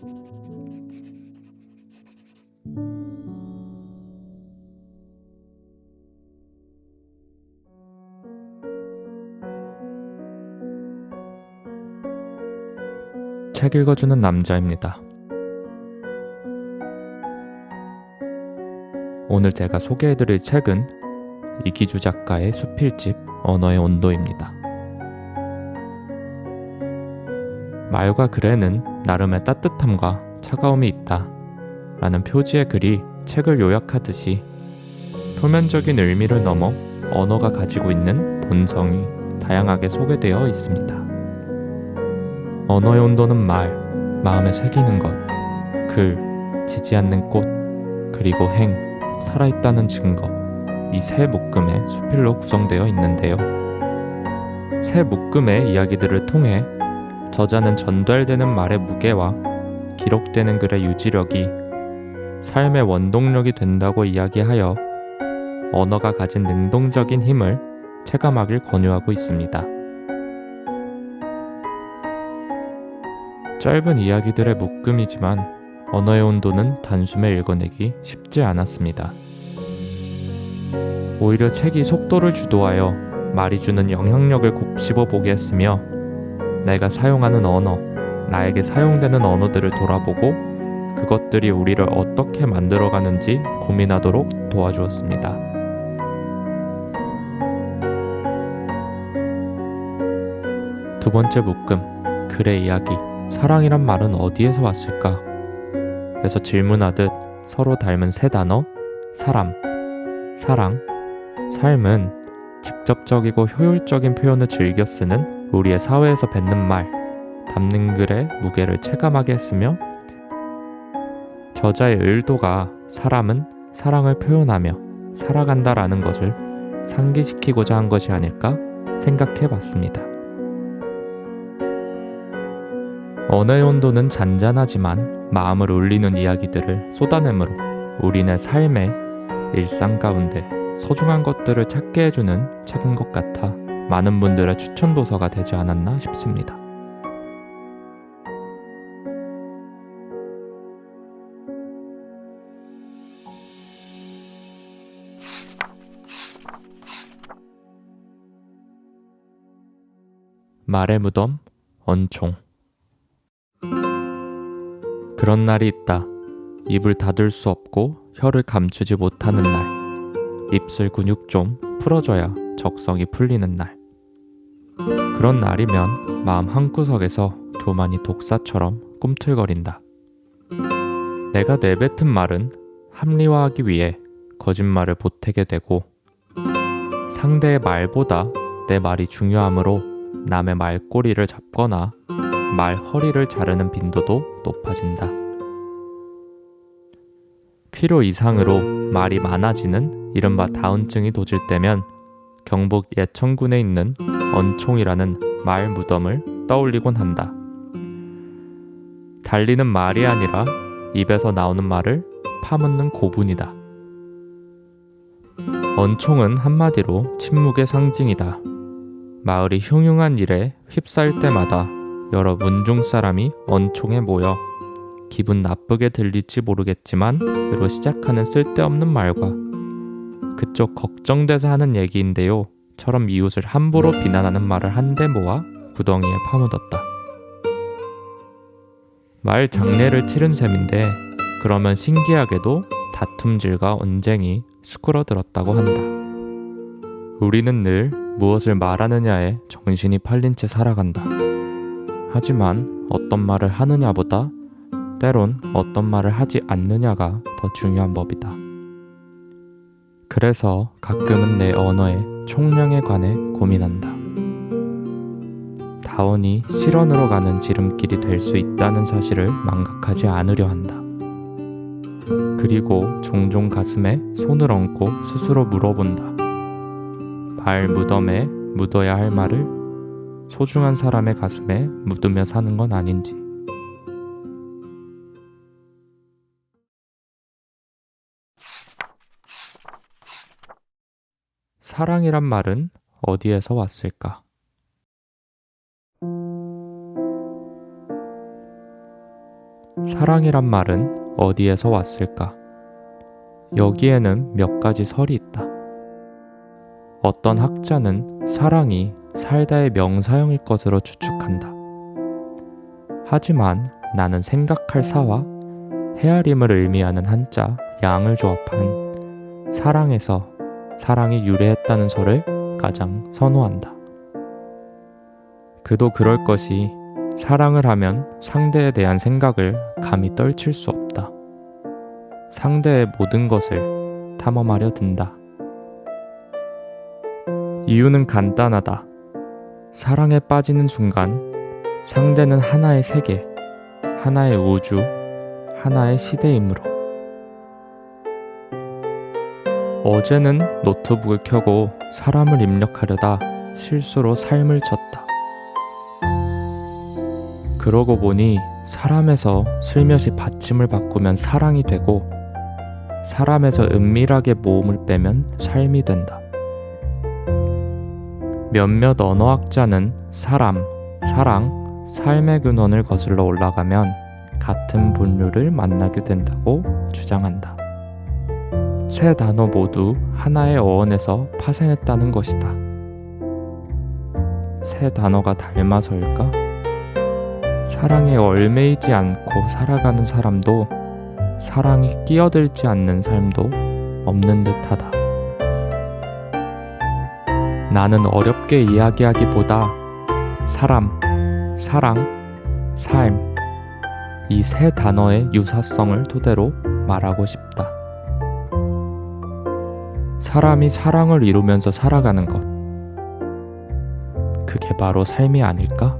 책 읽어주는 남자입니다. 오늘 제가 소개해드릴 책은 이기주 작가의 수필집 언어의 온도입니다. 말과 글에는 나름의 따뜻함과 차가움이 있다. 라는 표지의 글이 책을 요약하듯이 표면적인 의미를 넘어 언어가 가지고 있는 본성이 다양하게 소개되어 있습니다. 언어의 온도는 말, 마음에 새기는 것, 글, 지지 않는 꽃, 그리고 행, 살아있다는 증거, 이 세 묶음의 수필로 구성되어 있는데요. 세 묶음의 이야기들을 통해 저자는 전달되는 말의 무게와 기록되는 글의 유지력이 삶의 원동력이 된다고 이야기하여 언어가 가진 능동적인 힘을 체감하길 권유하고 있습니다. 짧은 이야기들의 묶음이지만 언어의 온도는 단숨에 읽어내기 쉽지 않았습니다. 오히려 책이 속도를 주도하여 말이 주는 영향력을 곱씹어 보게 했으며 내가 사용하는 언어, 나에게 사용되는 언어들을 돌아보고 그것들이 우리를 어떻게 만들어가는지 고민하도록 도와주었습니다. 두 번째 묶음, 글의 이야기. 사랑이란 말은 어디에서 왔을까? 에서 질문하듯 서로 닮은 세 단어, 사람, 사랑, 삶은 직접적이고 효율적인 표현을 즐겨 쓰는 우리의 사회에서 뱉는 말, 담는 글의 무게를 체감하게 했으며 저자의 의도가 사람은 사랑을 표현하며 살아간다라는 것을 상기시키고자 한 것이 아닐까 생각해 봤습니다. 언어의 온도는 잔잔하지만 마음을 울리는 이야기들을 쏟아내므로 우리네 삶의 일상 가운데 소중한 것들을 찾게 해주는 책인 것 같아 많은 분들의 추천 도서가 되지 않았나 싶습니다. 말의 무덤, 언총. 그런 날이 있다. 입을 닫을 수 없고 혀를 감추지 못하는 날. 입술 근육 좀 풀어줘야 적성이 풀리는 날. 그런 날이면 마음 한구석에서 교만이 독사처럼 꿈틀거린다. 내가 내뱉은 말은 합리화하기 위해 거짓말을 보태게 되고 상대의 말보다 내 말이 중요하므로 남의 말꼬리를 잡거나 말 허리를 자르는 빈도도 높아진다. 필요 이상으로 말이 많아지는 이른바 다운증이 도질 때면 경북 예천군에 있는 언총이라는 말 무덤을 떠올리곤 한다. 달리는 말이 아니라 입에서 나오는 말을 파묻는 고분이다. 언총은 한마디로 침묵의 상징이다. 마을이 흉흉한 일에 휩싸일 때마다 여러 문중 사람이 언총에 모여 기분 나쁘게 들릴지 모르겠지만 으로 시작하는 쓸데없는 말과 그쪽 걱정돼서 하는 얘기인데요. 처럼 이웃을 함부로 비난하는 말을 한데 모아 구덩이에 파묻었다. 말 장례를 치른 셈인데 그러면 신기하게도 다툼질과 언쟁이 수그러들었다고 한다. 우리는 늘 무엇을 말하느냐에 정신이 팔린 채 살아간다. 하지만 어떤 말을 하느냐보다 때론 어떤 말을 하지 않느냐가 더 중요한 법이다. 그래서 가끔은 내 언어의 총량에 관해 고민한다. 다원이 실언으로 가는 지름길이 될 수 있다는 사실을 망각하지 않으려 한다. 그리고 종종 가슴에 손을 얹고 스스로 물어본다. 발 무덤에 묻어야 할 말을 소중한 사람의 가슴에 묻으며 사는 건 아닌지. 사랑이란 말은 어디에서 왔을까? 사랑이란 말은 어디에서 왔을까? 여기에는 몇 가지 설이 있다. 어떤 학자는 사랑이 살다의 명사형일 것으로 추측한다. 하지만 나는 생각할 사와 헤아림을 의미하는 한자 양을 조합한 사랑에서 사랑이 유래했다는 설을 가장 선호한다. 그도 그럴 것이 사랑을 하면 상대에 대한 생각을 감히 떨칠 수 없다. 상대의 모든 것을 탐험하려 든다. 이유는 간단하다. 사랑에 빠지는 순간 상대는 하나의 세계, 하나의 우주, 하나의 시대이므로. 어제는 노트북을 켜고 사람을 입력하려다 실수로 삶을 쳤다. 그러고 보니 사람에서 슬며시 받침을 바꾸면 사랑이 되고 사람에서 은밀하게 모음을 빼면 삶이 된다. 몇몇 언어학자는 사람, 사랑, 삶의 근원을 거슬러 올라가면 같은 분류를 만나게 된다고 주장한다. 세 단어 모두 하나의 어원에서 파생했다는 것이다. 세 단어가 닮아서일까? 사랑에 얼매이지 않고 살아가는 사람도 사랑이 끼어들지 않는 삶도 없는 듯하다. 나는 어렵게 이야기하기보다 사람, 사랑, 삶, 이 세 단어의 유사성을 토대로 말하고 싶다. 사람이 사랑을 이루면서 살아가는 것. 그게 바로 삶이 아닐까?